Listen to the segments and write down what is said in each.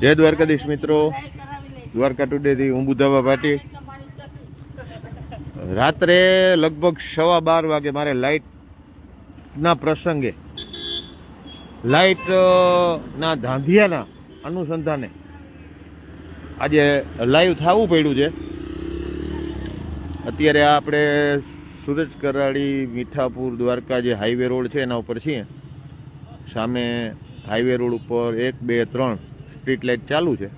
જય દ્વારકાધીશ મિત્રો. દ્વારકા ટુડેથી હું બુધાબા પાટી. રાત્રે લગભગ સવા બાર વાગે મારે લાઇટના પ્રસંગે લાઇટના ધાંધિયાના અનુસંધાને આજે લાઈવ થવું પડ્યું છે. અત્યારે આપણે સુરજ કરાળી, મીઠાપુર, દ્વારકા જે હાઈવે રોડ છે એના ઉપર છીએ. સામે હાઈવે રોડ ઉપર એક, બે, ત્રણ સ્ટ્રીટ લાઇટ ચાલુ છે.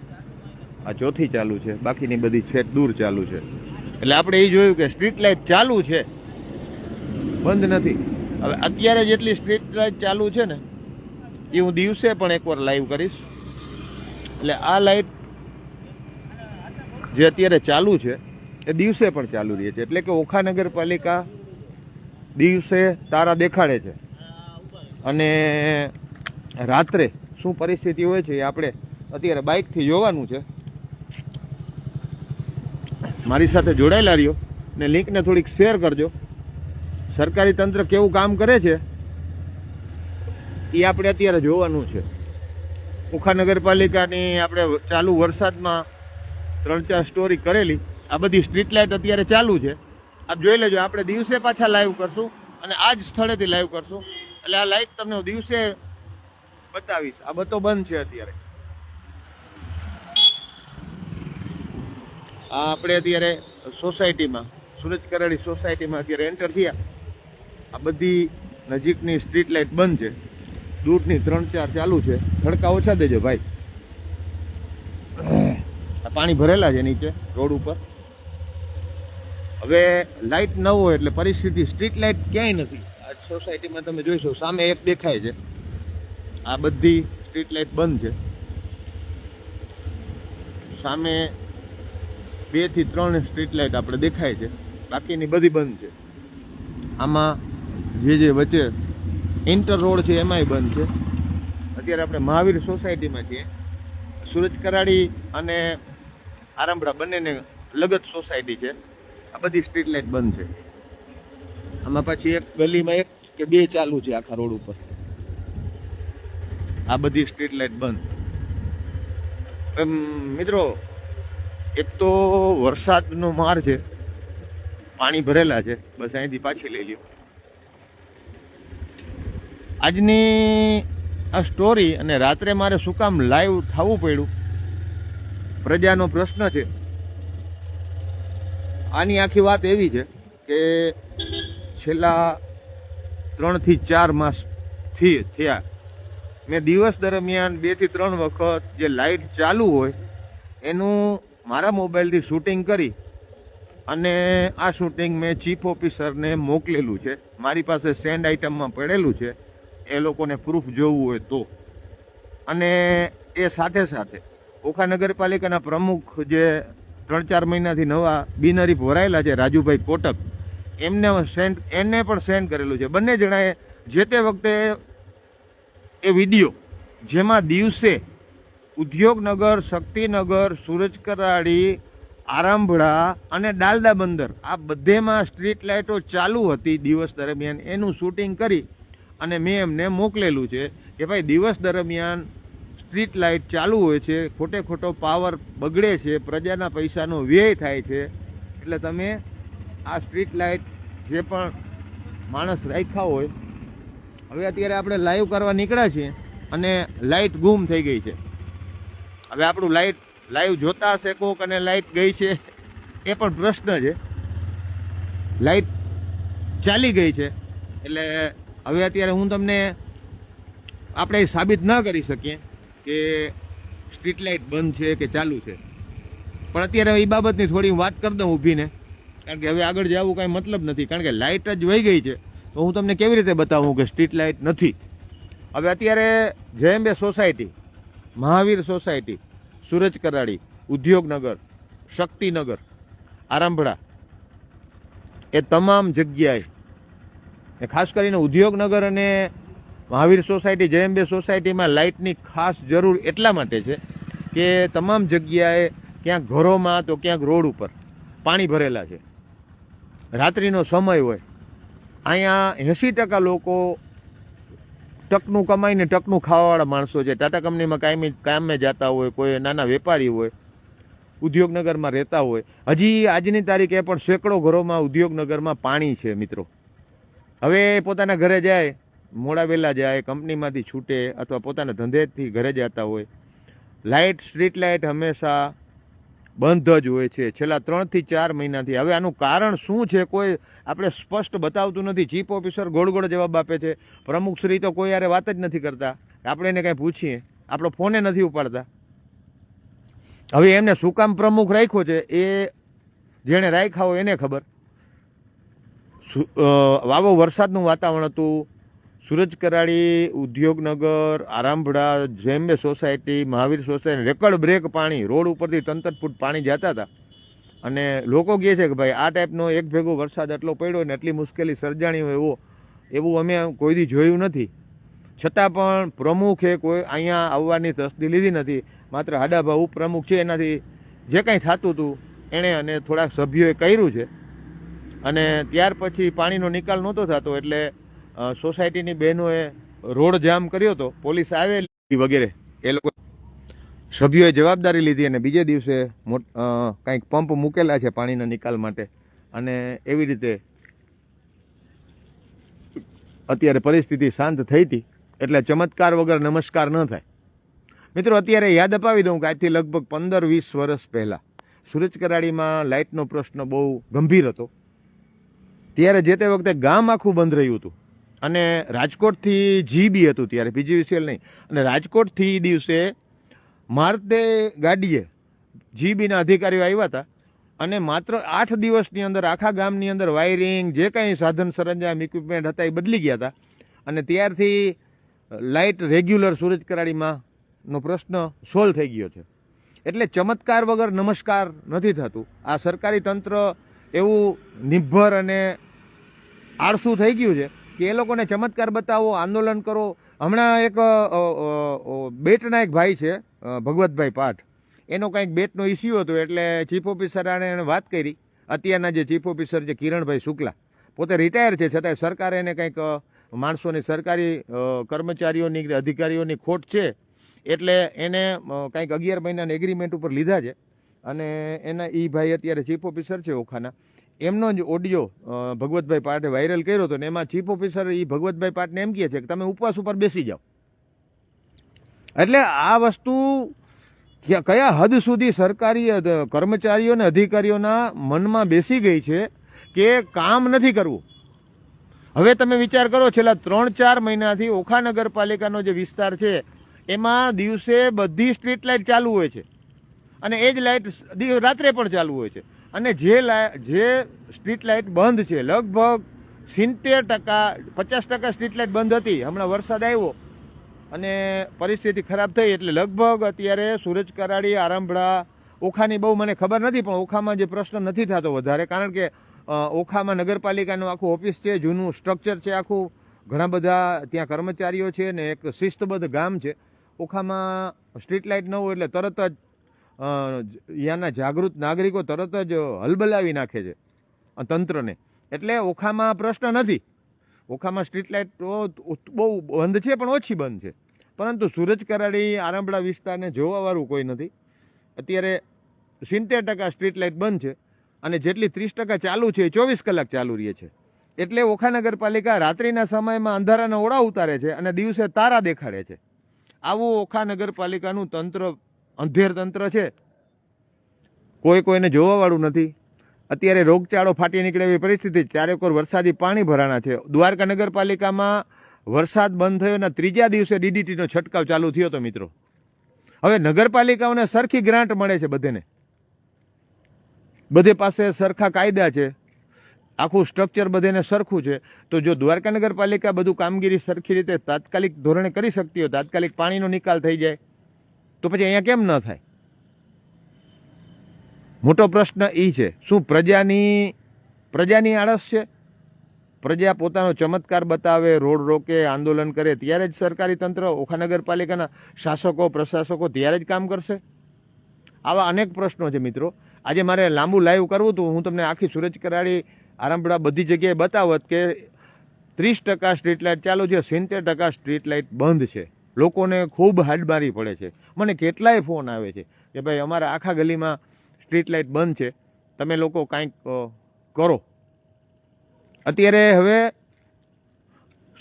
આ ચોથી ચાલુ છે. બાકીની બધી છેટ દૂર ચાલુ છે. એટલે આપણે એ જોયું કે સ્ટ્રીટ લાઇટ ચાલુ છે. બંધ નથી. હવે અત્યારે જેટલી સ્ટ્રીટ લાઇટ ચાલુ છે ને એ હું દિવસે પણ એકવાર લાઈવ કરીશ. એટલે આ લાઇટ જે અત્યારે ચાલુ છે, એ દિવસે પણ ચાલુ રહે છે. એટલે કે ઓખા નગરપાલિકા દિવસે તારા દેખાડે છે. અને રાત્રે શું પરિસ્થિતિ હોય છે એ આપણે અત્યારે બાઇકથી જોવાનું છે. મારી સાથે જોડાયેલા રહ્યો ને લિંકને થોડીક શેર કરજો. સરકારી તંત્ર કેવું કામ કરે છે એ આપણે અત્યારે જોવાનું છે. ઉખા નગરપાલિકાની આપણે ચાલુ વરસાદમાં ત્રણ ચાર સ્ટોરી કરેલી. આ બધી સ્ટ્રીટ લાઇટ અત્યારે ચાલુ છે. આપ જોઈ લેજો, આપણે દિવસે પાછા લાઈવ કરશું અને આ જ સ્થળેથી લાઈવ કરશું. એટલે આ લાઇટ તમને દિવસે બતાવીશ. આ બધો બંધ છે અત્યારે. આપણે અત્યારે સોસાયટીમાં, સુરજ કરાડી સોસાયટીમાં અત્યારે એન્ટર થયા. આ બધી નજીકની સ્ટ્રીટ લાઇટ બંધ છે. દૂરની ત્રણ ચાર ચાલુ છે. ધડકા ઓછા દેજો ભાઈ. આ પાણી ભરેલા છે નીચે, રોડ ઉપર. હવે લાઇટ ન હોય એટલે પરિસ્થિતિ સ્ટ્રીટ લાઇટ ક્યાંય નથી. આ સોસાયટીમાં તમે જોઈશો, સામે એક દેખાય છે. આ બધી સ્ટ્રીટ લાઇટ બંધ છે. સામે બેથી ત્રણ સ્ટ્રીટ લાઇટ આપણે દેખાય છે. બાકીની બધી બંધ છે. આમાં જે જે વચ્ચે ઇન્ટર રોડ છે, એમાંય બંધ છે. અત્યારે આપણે મહાવીર સોસાયટીમાં છીએ. સુરજ કરાડી અને આરંભડા બંનેને લગત સોસાયટી છે. આ બધી સ્ટ્રીટ લાઇટ બંધ છે. આમાં પછી એક ગલીમાં એક કે બે ચાલુ છે આખા રોડ ઉપર. આ બધી સ્ટ્રીટ લાઇટ બંધ. મિત્રો એક તો વરસાદનો માર છે, પાણી ભરેલા છે, બસ અહીંથી પાછી લઈ લ્યો. આજની આ સ્ટોરી અને રાત્રે મારે શું કામ લાઈવ થવું પડ્યું? પ્રજાનો પ્રશ્ન છે. આની આખી વાત એવી છે કે છેલ્લા ત્રણથી ચાર માસથી થયા. મેં દિવસ દરમિયાન બેથી ત્રણ વખત જે લાઇટ ચાલુ હોય, એનું મારા મોબાઈલથી શૂટિંગ કરી અને આ શૂટિંગ મેં ચીફ ઓફિસરને મોકલેલું છે. મારી પાસે સેન્ડ આઇટમમાં પડેલું છે. એ લોકોને પ્રૂફ જોવું હોય તો. અને એ સાથે સાથે ઓખા નગરપાલિકાના પ્રમુખ જે ત્રણ ચાર મહિનાથી નવા બિનહરીફ ભરાયેલા છે, રાજુભાઈ કોટક, એમને સેન્ડ, એને પણ સેન્ડ કરેલું છે. બંને જણાએ જે તે વખતે એ વીડિયો જેમાં દિવસે ઉદ્યોગનગર, શક્તિનગર સુરજકરાળી કરાડી આરામભડા અને ડાલડા બંદર. આ બધેમાં સ્ટ્રીટ લાઇટો ચાલુ હતી દિવસ દરમિયાન. એનું શૂટિંગ કરી અને મેં એમને મોકલેલું છે કે ભાઈ દિવસ દરમિયાન સ્ટ્રીટ લાઇટ ચાલુ હોય છે, ખોટે ખોટો પાવર બગડે છે, પ્રજાના પૈસાનો વ્યય થાય છે. એટલે તમે આ સ્ટ્રીટ લાઇટ જે પણ માણસ રાખ્યા હોય, હવે અત્યારે આપણે લાઈવ કરવા નીકળ્યા છીએ અને લાઇટ ગુમ થઈ ગઈ છે. હવે આપણું લાઈટ લાઈવ જોતા હશે કોક અને લાઇટ ગઈ છે. એ પણ પ્રશ્ન છે. લાઈટ ચાલી ગઈ છે. એટલે હવે અત્યારે હું તમને આપણે સાબિત ન કરી શકીએ કે સ્ટ્રીટ લાઇટ બંધ છે કે ચાલુ છે. પણ અત્યારે એ બાબતની થોડી વાત કરી દઉં ઊભીને. કારણ કે હવે આગળ જવું કાંઈ મતલબ નથી. કારણ કે લાઇટ જ વહી ગઈ છે. તો હું તમને કેવી રીતે બતાવું કે સ્ટ્રીટ લાઇટ નથી? હવે અત્યારે જયંબે સોસાયટી મહાવીર સોસાયટી સુરજ કરાડી, ઉદ્યોગનગર, શક્તિનગર, આરામભડા. એ તમામ જગ્યાએ એ ખાસ કરીને ઉદ્યોગનગર અને મહાવીર સોસાયટી, જયંબે સોસાયટીમાં લાઇટની ખાસ જરૂર એટલા માટે છે કે તમામ જગ્યાએ ક્યાંક ઘરોમાં તો ક્યાંક રોડ ઉપર પાણી ભરેલા છે. રાત્રિનો સમય હોય. અહીંયા એંસી ટકા લોકો ટકનું કમાઈને ટકનું ખાવાવાળા માણસો છે. ટાટા કંપનીમાં કાયમી કામે જતા હોય, કોઈ નાના વેપારી હોય, ઉદ્યોગનગરમાં રહેતા હોય. હજી આજની તારીખે પણ સેંકડો ઘરોમાં ઉદ્યોગનગરમાં પાણી છે મિત્રો. હવે પોતાના ઘરે જાય, મોડા વહેલા જાય, કંપનીમાંથી છૂટે અથવા પોતાના ધંધેથી ઘરે જતા હોય. લાઇટ, સ્ટ્રીટ લાઇટ હંમેશા બંધ જ હોય છે. છેલ્લા ત્રણથી ચાર મહિનાથી. હવે આનું કારણ શું છે કોઈ આપણે સ્પષ્ટ બતાવતું નથી. ચીફ ઓફિસર ગોળ ગોળ જવાબ આપે છે. પ્રમુખશ્રી તો કોઈ યારે વાત જ નથી કરતા. આપણે એને કાંઈ પૂછીએ. આપણો ફોને નથી ઉપાડતા. હવે એમને શું કામ પ્રમુખ રાખ્યો છે એ જેણે રાખ્યા હોય એને ખબર. વાવો વરસાદનું વાતાવરણ હતું. Suraj Karadi, Udyognagar, Arambhada Jayambe society, Mahavir society record break પાણી, રોડ ઉપરથી તંતર ફૂટ પાણી જતા હતા. અને લોકો કહે છે કે ભાઈ, આ ટાઈપનો એક ભેગો વરસાદ એટલો પડ્યો ને એટલી મુશ્કેલી સર્જાણી હોય એવો, એવું અમે કોઈ દી જોયું નથી. છતાં પણ પ્રમુખે કોઈ અહીંયા આવવાની તસ્દી લીધી નથી. માત્ર હાડાભા ઉપપ્રમુખ છે એનાથી જે કાંઈ થતું હતું, એણે અને થોડાક સભ્યોએ કર્યું છે. અને ત્યાર પછી પાણીનો નિકાલ નહોતો થતો એટલે સોસાયટીની બહેનોએ રોડ જામ કર્યો હતો. પોલીસ આવેલી વગેરે. એ લોકો સભ્યોએ જવાબદારી લીધી અને બીજે દિવસે કંઈક પંપ મૂકેલા છે પાણીના નિકાલ માટે. અને એવી રીતે અત્યારે પરિસ્થિતિ શાંત થઈ હતી. એટલે ચમત્કાર વગર નમસ્કાર ન થાય. મિત્રો, અત્યારે યાદ અપાવી દઉં કે આજથી લગભગ પંદર વીસ વર્ષ પહેલાં સુરજ કરાડીમાં લાઇટનો પ્રશ્ન બહુ ગંભીર હતો. ત્યારે જે તે વખતે ગામ આખું બંધ રહ્યું હતું. અને રાજકોટથી જીબી હતું ત્યારે પીજીવીસીએલ નહીં. અને રાજકોટથી દિવસે મારતે ગાડીએ જીબીના અધિકારીઓ આવ્યા હતા અને માત્ર આઠ દિવસની અંદર આખા ગામની અંદર વાયરિંગ, જે કાંઈ સાધન સરંજામ ઇક્વિપમેન્ટ હતા એ બદલી ગયા હતા. અને ત્યારથી લાઇટ રેગ્યુલર સુરજ કરાડીમાં નો પ્રશ્ન સોલ્વ થઈ ગયો છે. એટલે ચમત્કાર વગર નમસ્કાર નથી થતું. આ સરકારી તંત્ર એવું નિર્ભર અને આળસું થઈ ગયું છે. કે એ લોકોને ચમત્કાર બતાવો, આંદોલન કરો. હમણાં એક બેટના એક ભાઈ છે ભગવતભાઈ પાઠ. એનો કંઈક બેટનો ઇસ્યુ હતો એટલે ચીફ ઓફિસરાને એને વાત કરી. અત્યારના જે ચીફ ઓફિસર છે કિરણભાઈ શુક્લા. પોતે રિટાયર છે, છતાંય સરકારે એને કંઈક માણસોની સરકારી કર્મચારીઓની અધિકારીઓની ખોટ છે. એટલે એને કંઈક અગિયાર મહિનાના એગ્રીમેન્ટ ઉપર લીધા છે. અને એના એ ભાઈ અત્યારે ચીફ ઓફિસર છે ઓખાના. એમનો જ ઓડિયો ભગવતભાઈ પાટે વાયરલ કર્યો હતો ને એમાં ચીફ ઓફિસર એ ભગવતભાઈ પાટને એમ કહે છે કે તમે ઉપવાસ ઉપર બેસી જાઓ. એટલે આ વસ્તુ ક્યાં- હદ સુધી સરકારી કર્મચારીઓ અને અધિકારીઓના મનમાં બેસી ગઈ છે કે કામ નથી કરવું? હવે તમે વિચાર કરો, છેલ્લા ત્રણ ચાર મહિનાથી ઓખા નગરપાલિકાનો જે વિસ્તાર છે, એમાં દિવસે બધી સ્ટ્રીટ લાઇટ ચાલુ હોય છે. અને એ જ લાઇટ રાત્રે પણ ચાલુ હોય છે. અને જે જે સ્ટ્રીટ લાઇટ બંધ છે, લગભગ સિત્તેર ટકા, પચાસ ટકા સ્ટ્રીટ લાઇટ બંધ હતી. હમણાં વરસાદ આવ્યો અને પરિસ્થિતિ ખરાબ થઈ એટલે લગભગ અત્યારે સુરજ કરાડી આરંભડા ઓખાની બહુ મને ખબર નથી, પણ ઓખામાં જે પ્રશ્ન નથી થતો વધારે, કારણ કે ઓખામાં નગરપાલિકાનું આખું ઓફિસ છે, જૂનું સ્ટ્રક્ચર છે આખું. ઘણા બધા ત્યાં કર્મચારીઓ છે ને એક શિસ્તબદ્ધ ગામ છે. ઓખામાં સ્ટ્રીટ લાઇટ ન હોય એટલે તરત જ અ, ત્યાંના જાગૃત નાગરિકો તરત જ હલબલાવી નાખે છે તંત્રને. એટલે ઓખામાં પ્રશ્ન નથી. ઓખામાં સ્ટ્રીટ લાઇટ બહુ બંધ છે પણ ઓછી બંધ છે. પરંતુ સુરજ કરાડી આરંભડા વિસ્તારને જોવાવાળું કોઈ નથી. અત્યારે સિત્તેર ટકા સ્ટ્રીટ લાઇટ બંધ છે અને જેટલી ત્રીસ ટકા ચાલુ છે એ ચોવીસ કલાક ચાલુ રહે છે. એટલે ઓખા નગરપાલિકા રાત્રિના સમયમાં અંધારાના ઓળા ઉતારે છે અને દિવસે તારા દેખાડે છે. આવું ઓખા નગરપાલિકાનું તંત્ર અંધેર તંત્ર છે. કોઈ કોઈને જોવાવાળું નથી. અત્યારે રોગચાળો ફાટી નીકળે એવી પરિસ્થિતિ. ચારેકોર વરસાદી પાણી ભરાણા છે. દ્વારકા નગરપાલિકામાં વરસાદ બંધ થયો અને ત્રીજા દિવસે ડીડીટીનો છંટકાવ ચાલુ થયો હતો મિત્રો. હવે નગરપાલિકાઓને સરખી ગ્રાન્ટ મળે છે બધેને. બધે પાસે સરખા કાયદા છે. આખું સ્ટ્રક્ચર બધેને સરખું છે. તો જો દ્વારકા નગરપાલિકા બધું કામગીરી સરખી રીતે તાત્કાલિક ધોરણે કરી શકતી હોય, તાત્કાલિક પાણીનો નિકાલ થઈ જાય તો પછી અહીંયા કેમ ન થાય? મોટો પ્રશ્ન એ છે, શું પ્રજાની પ્રજાની આળસ છે? પ્રજા પોતાનો ચમત્કાર બતાવે, રોડ રોકે, આંદોલન કરે, ત્યારે જ સરકારી તંત્ર, ઓખા નગરપાલિકાના શાસકો, પ્રશાસકો ત્યારે જ કામ કરશે? આવા અનેક પ્રશ્નો છે મિત્રો. આજે મારે લાંબુ લાઈવ કરવું હતું. હું તમને આખી સુરજ કરાડી આરંભડા બધી જગ્યાએ બતાવત કે ત્રીસ ટકા સ્ટ્રીટ લાઇટ ચાલુ છે, સિત્તેર ટકા સ્ટ્રીટ લાઇટ બંધ છે. લોકોને ખૂબ હાડબારી પડે છે. મને કેટલાય ફોન આવે છે કે ભાઈ, અમારા આખા ગલીમાં સ્ટ્રીટ લાઇટ બંધ છે. તમે લોકો કાંઈક કરો. અત્યારે હવે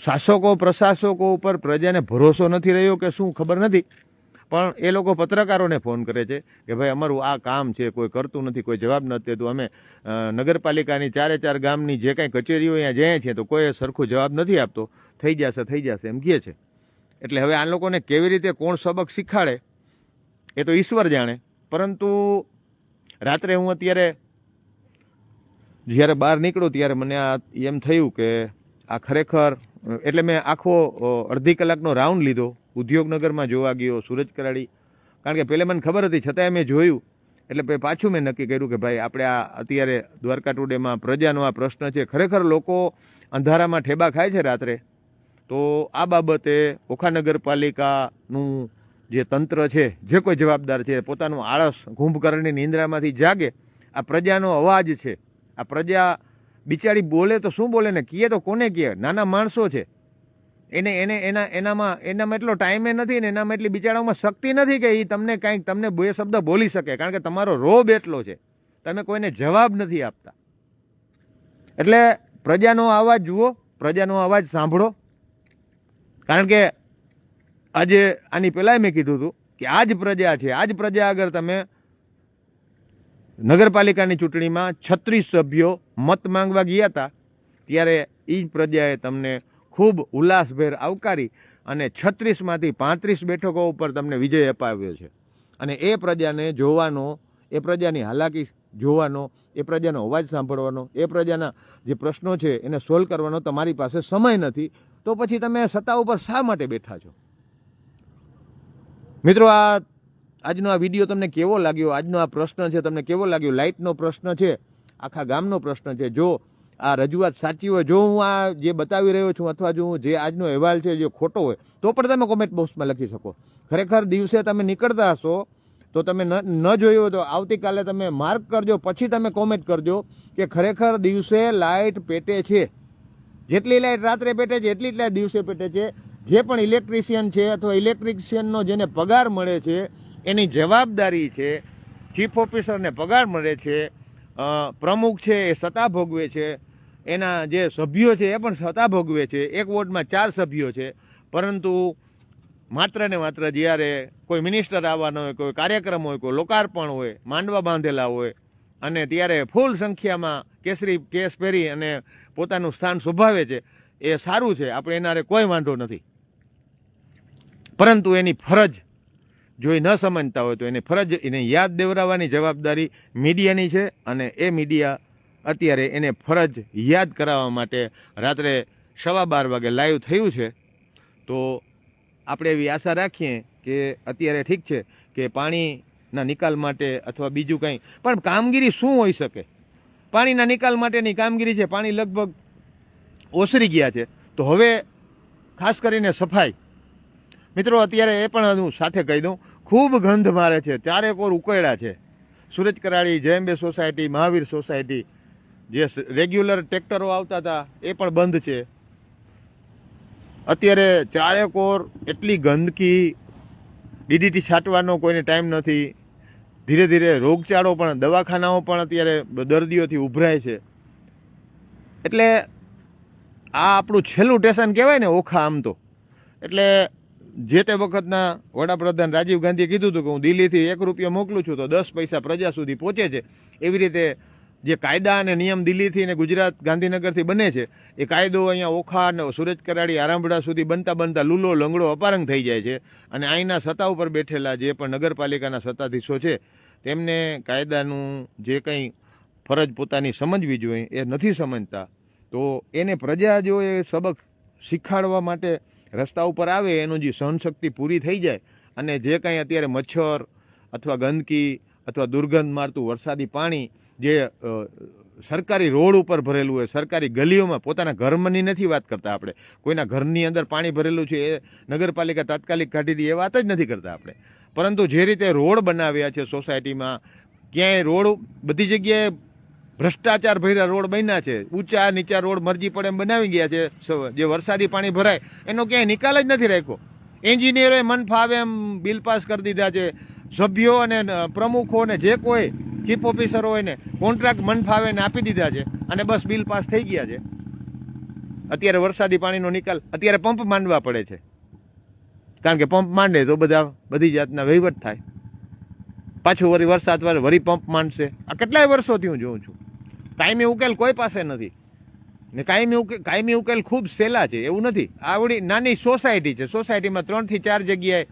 શાસકો, પ્રશાસકો ઉપર પ્રજાને ભરોસો નથી રહ્યો કે શું ખબર નથી. પણ એ લોકો પત્રકારોને ફોન કરે છે કે ભાઈ, અમારું આ કામ છે, કોઈ કરતું નથી, કોઈ જવાબ નથી દેતું. અમે નગરપાલિકાની ચારે ચાર ગામની જે કાંઈ કચેરીઓ અહીંયા જઈએ છીએ તો કોઈ સરખો જવાબ નથી આપતો. થઈ જશે થઈ જશે, એમ કહે છે. એટલે હવે આ લોકોને કેવી રીતે કોણ સબક શીખાડે, એ તો ઈશ્વર જાણે. પરંતુ રાત્રે હું અત્યારે જ્યારે બહાર નીકળું ત્યારે મને આ એમ થયું કે આ ખરેખર, એટલે મેં આખો અડધી કલાકનો રાઉન્ડ લીધો, ઉદ્યોગનગરમાં જોવા ગયો, સુરજ કરાડી. કારણ કે પહેલાં મને ખબર હતી, છતાંય મેં જોયું. એટલે પાછું મેં નક્કી કર્યું કે ભાઈ, આપણે આ અત્યારે દ્વારકા ટુડેમાં પ્રજાનો આ પ્રશ્ન છે. ખરેખર લોકો અંધારામાં ઠેબા ખાય છે રાત્રે? તો આ બાબતે ઓખા નગરપાલિકાનું જે તંત્ર છે, જે કોઈ જવાબદાર છે, પોતાનું આળસ કુંભકર્ણની નિંદ્રામાંથી જાગે. આ પ્રજાનો અવાજ છે. આ પ્રજા બિચારી બોલે તો શું બોલે ને? કીએ તો કોને કીએ? નાના માણસો છે. એને એને, એના, એનામાં એનામાં એટલો ટાઈમે નથી ને એનામાં એટલી બિચારાઓમાં શક્તિ નથી કે એ તમને કાંઈક, તમને બે શબ્દ બોલી શકે. કારણ કે તમારો રોબ એટલો છે. તમે કોઈને જવાબ નથી આપતા. એટલે પ્રજાનો અવાજ જુઓ, પ્રજાનો અવાજ સાંભળો. કારણ કે આજે આની પહેલાંય મેં કીધું હતું કે આ જ પ્રજા છે. આ જ પ્રજા આગળ તમે નગરપાલિકાની ચૂંટણીમાં છત્રીસ સભ્યો મત માંગવા ગયા હતા, ત્યારે એ જ પ્રજાએ તમને ખૂબ ઉલ્લાસભેર આવકારી અને છત્રીસમાંથી પાંત્રીસ બેઠકો ઉપર તમને વિજય અપાવ્યો છે. અને એ પ્રજાને જોવાનો, એ પ્રજાની હાલાકી જોવાનો, એ પ્રજાનો અવાજ સાંભળવાનો, એ પ્રજાના જે પ્રશ્નો છે એને સોલ્વ કરવાનો તમારી પાસે સમય નથી. તો પછી તમે સત્તા ઉપર શા માટે બેઠા છો? મિત્રો, આ આજનો આ વીડિયો તમને કેવો લાગ્યો? આજનો આ પ્રશ્ન છે, તમને કેવો લાગ્યો? લાઇટનો પ્રશ્ન છે, આખા ગામનો પ્રશ્ન છે. જો આ રજૂઆત સાચી હોય, જો હું આ જે બતાવી રહ્યો છું અથવા જો હું જે આજનો અહેવાલ છે જે ખોટો હોય, તો પણ તમે કોમેન્ટ બોક્સમાં લખી શકો. ખરેખર દિવસે તમે નીકળતા હશો, તો તમે ન જોયું હોય તો આવતીકાલે તમે માર્ક કરજો, પછી તમે કોમેન્ટ કરજો કે ખરેખર દિવસે લાઇટ પેટે છે. જેટલી લાઇટ રાત્રે પેટે છે, એટલી જ લાઇટ દિવસે પેટે છે. જે પણ ઇલેક્ટ્રિશિયન છે અથવા ઇલેક્ટ્રિશિયનનો જેને પગાર મળે છે, એની જવાબદારી છે ચીફ ઓફિસરને પગાર મળે છે પ્રમુખ છે, એ સત્તા ભોગવે છે. એના જે સભ્યો છે, એ પણ સત્તા ભોગવે છે. એક વોર્ડમાં ચાર સભ્યો છે. પરંતુ માત્ર ને માત્ર જ્યારે કોઈ મિનિસ્ટર આવવાનો હોય, કોઈ કાર્યક્રમ હોય, કોઈ લોકાર્પણ હોય, માંડવા બાંધેલા હોય અને ત્યારે ફૂલ સંખ્યામાં કેસરી, કેસ પહેરી અને પોતાનું સ્થાન શોભાવે છે. એ સારું છે, આપણે એનારે કોઈ વાંધો નથી. પરંતુ એની ફરજ જો એ ન સમજતા હોય તો એની ફરજ એને યાદ દેવરાવવાની જવાબદારી મીડિયાની છે અને એ મીડિયા અત્યારે એને ફરજ યાદ કરાવવા માટે રાત્રે સવા બાર વાગે લાઈવ થયું છે. તો આપણે એવી આશા રાખીએ કે અત્યારે ઠીક છે કે પાણીના નિકાલ માટે અથવા બીજું કંઈ. પણ કામગીરી શું હોઈ શકે? પાણીના નિકાલ માટેની કામગીરી છે, પાણી લગભગ ઓસરી ગયા છે. તો હવે ખાસ કરીને સફાઈ. મિત્રો, અત્યારે એ પણ હું સાથે કહી દઉં, ખૂબ ગંધ મારે છે. ચારે કોર ઉકેડા છે. સુરજ કરાળી, જયંબે સોસાયટી, મહાવીર સોસાયટી, જે રેગ્યુલર ટ્રેક્ટરો આવતા હતા, એ પણ બંધ છે. અત્યારે ચારે કોર એટલી ગંદકી ડીડીટી છાંટવાનો કોઈને ટાઈમ નથી. ધીરે ધીરે રોગચાળો પણ, દવાખાનાઓ પણ અત્યારે દર્દીઓથી ઉભરાય છે. એટલે આ આપણું છેલ્લું સ્ટેશન કહેવાય ને, ઓખા આમ તો. એટલે જે તે વખતના વડાપ્રધાન રાજીવ ગાંધીએ કીધું હતું કે હું દિલ્હીથી એક રૂપિયો મોકલું છું તો દસ પૈસા પ્રજા સુધી પહોંચે છે. એવી રીતે જે કાયદા અને નિયમ દિલ્હીથી અને ગુજરાત ગાંધીનગરથી બને છે, એ કાયદો અહીંયા ઓખા અને સુરજ કરાડી આરામબડા સુધી બનતા બનતા લૂલો, લંગડો અપારંગ થઈ જાય છે. અને અહીંના સત્તા ઉપર બેઠેલા જે પણ નગરપાલિકાના સત્તાધીશો છે, તેમને કાયદાનું જે કંઈ ફરજ પોતાની સમજવી જોઈએ, એ નથી સમજતા. તો એને પ્રજા જો એ સબક શીખવાડવા માટે રસ્તા ઉપર આવે, એનું જે સહનશક્તિ પૂરી થઈ જાય, અને જે કાંઈ અત્યારે મચ્છર અથવા ગંદકી અથવા દુર્ગંધ મારતું વરસાદી પાણી જે સરકારી રોડ ઉપર ભરેલું હોય, સરકારી ગલીઓમાં, પોતાના ઘરમાંની નથી વાત કરતા આપણે. કોઈના ઘરની અંદર પાણી ભરેલું છે, એ નગરપાલિકા તાત્કાલિક કાઢી દે, એ વાત જ નથી કરતા આપણે. પરંતુ જે રીતે રોડ બનાવ્યા છે સોસાયટીમાં, ક્યાંય રોડ, બધી જગ્યાએ ભ્રષ્ટાચાર ભર્યા રોડ બન્યા છે. ઊંચા, નીચા રોડ મરજી પડે એમ બનાવી ગયા છે જે વરસાદી પાણી ભરાય, એનો ક્યાંય નિકાલ જ નથી રાખ્યો. એન્જિનિયરોએ મન ફાવે એમ બિલ પાસ કરી દીધા છે. સભ્યો અને પ્રમુખો અને જે કોઈ ચીફ ઓફિસરો હોય ને કોન્ટ્રાક્ટ મન ફાવે ને આપી દીધા છે. અને બસ બિલ પાસ થઈ ગયા છે. અત્યારે વરસાદી પાણીનો નિકાલ, અત્યારે પંપ માંડવા પડે છે. કારણ કે પંપ માંડે તો બધા, બધી જાતના વહીવટ થાય. પાછું વરી વરસાદ વરી પંપ માંડશે. આ કેટલાય વર્ષોથી હું જોઉં છું. કાયમી ઉકેલ કોઈ પાસે નથી. ને કાયમી ઉકેલ કાયમી ઉકેલ ખૂબ સહેલા છે, એવું નથી. આવડી નાની સોસાયટી છે. સોસાયટીમાં ત્રણથી ચાર જગ્યાએ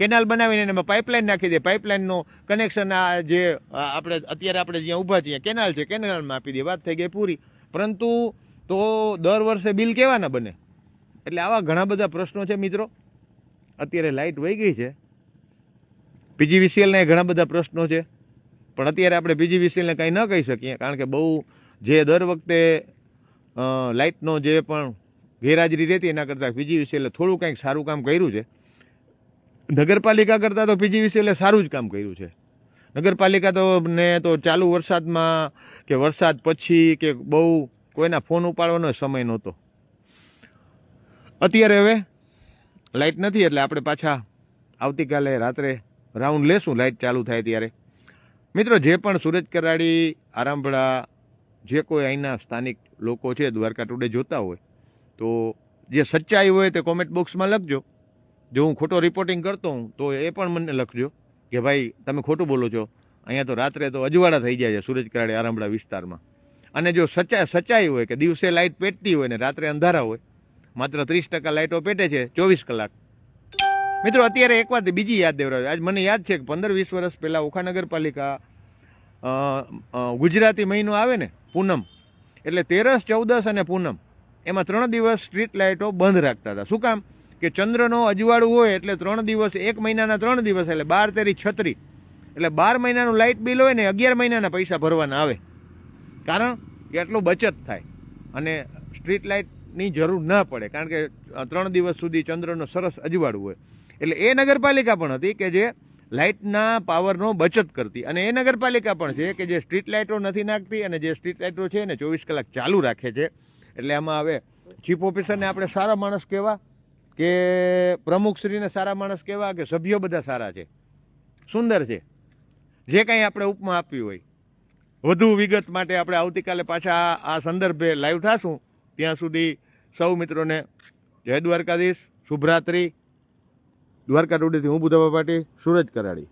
કેનાલ બનાવીને એમાં પાઇપલાઇન નાખી દે. પાઇપલાઇનનું કનેક્શન આ જે આપણે અત્યારે આપણે જ્યાં ઊભા છીએ, કેનાલ છે, કેનાલમાં આપી દે. વાત થઈ ગઈ પૂરી. પરંતુ તો દર વર્ષે બિલ કેવાના બને? એટલે આવા ઘણા બધા પ્રશ્નો છે મિત્રો. અત્યારે લાઇટ વહી ગઈ છે. પીજીવીસીએલના ઘણા બધા પ્રશ્નો છે. પણ અત્યારે આપણે પીજીવીસીએલને કંઈ ન કહી શકીએ, કારણ કે બહુ જે દર વખતે લાઇટનો જે પણ ગેરહાજરી રહેતી એના કરતાં પીજીવીસીએલે થોડું કંઈક સારું કામ કર્યું છે. નગરપાલિકા કરતાં તો પીજીવીસીએલે સારું જ કામ કર્યું છે. નગરપાલિકા તો ને તો ચાલુ વરસાદમાં કે વરસાદ પછી કે બહુ કોઈના ફોન ઉપાડવાનો સમય નહોતો. અત્યારે હવે લાઇટ નથી એટલે આપણે પાછા આવતીકાલે રાત્રે રાઉન્ડ લેશું લાઇટ ચાલુ થાય ત્યારે. મિત્રો, જે પણ સુરજ કરાડી આરામભળા જે કોઈ અહીંના સ્થાનિક લોકો છે, દ્વારકા ટુડે જોતા હોય, તો જે સચ્ચાઈ હોય તે કોમેન્ટ બોક્સમાં લખજો. જો હું ખોટો રિપોર્ટિંગ કરતો હું તો એ પણ મને લખજો કે ભાઈ, તમે ખોટું બોલો છો. અહીંયા તો રાત્રે તો અજવાળા થઈ જાય છે સુરજ કરાડે આરંભડા વિસ્તારમાં. અને જો સચ્ચા સચ્ચાઈ હોય કે દિવસે લાઇટ પેટતી હોય ને રાત્રે અંધારા હોય, માત્ર ત્રીસ ટકા લાઇટો પેટે છે, ચોવીસ કલાક. મિત્રો, અત્યારે એક વાત બીજી યાદ દેવરાવે. આજ મને યાદ છે કે પંદર, વીસ વર્ષ પહેલાં ઓખા નગરપાલિકા ગુજરાતી મહિનો આવે ને, પૂનમ. એટલે તેરસ, ચૌદસ અને પૂનમ. એમાં ત્રણ દિવસ સ્ટ્રીટ લાઇટો બંધ રાખતા હતા. શું કામ? કે ચંદ્રનો અજવાળું હોય એટલે ત્રણ દિવસ, એક મહિનાના ત્રણ દિવસ એટલે બાર તેરી છત્રી. એટલે બાર મહિનાનું લાઇટ બિલ હોય ને અગિયાર મહિનાના પૈસા ભરવાના આવે. કારણ કે એટલું બચત થાય. અને સ્ટ્રીટ લાઇટની જરૂર ન પડે. કારણ કે ત્રણ દિવસ સુધી ચંદ્રનો સરસ અજવાળું હોય. એટલે એ નગરપાલિકા પણ હતી કે જે લાઇટના પાવરનો બચત કરતી. અને એ નગરપાલિકા પણ છે કે જે સ્ટ્રીટ લાઇટો નથી નાખતી અને જે સ્ટ્રીટ લાઇટો છે ને ચોવીસ કલાક ચાલુ રાખે છે. એટલે આમાં હવે ચીફ ઓફિસરને આપણે સારા માણસ કહેવા કે પ્રમુખશ્રીને સારા માણસ કહેવા કે સભ્યો બધા સારા છે. સુંદર છે. જે કંઈ આપણે ઉપમા આપવી હોય. વધુ વિગત માટે આપણે આવતીકાલે પાછા આ સંદર્ભે લાઈવ થશું. ત્યાં સુધી સૌ મિત્રોને જય દ્વારકાધીશ, શુભરાત્રી. દ્વારકા ટુડીથી હું બુધાબા પાટી સુરજ કરાડી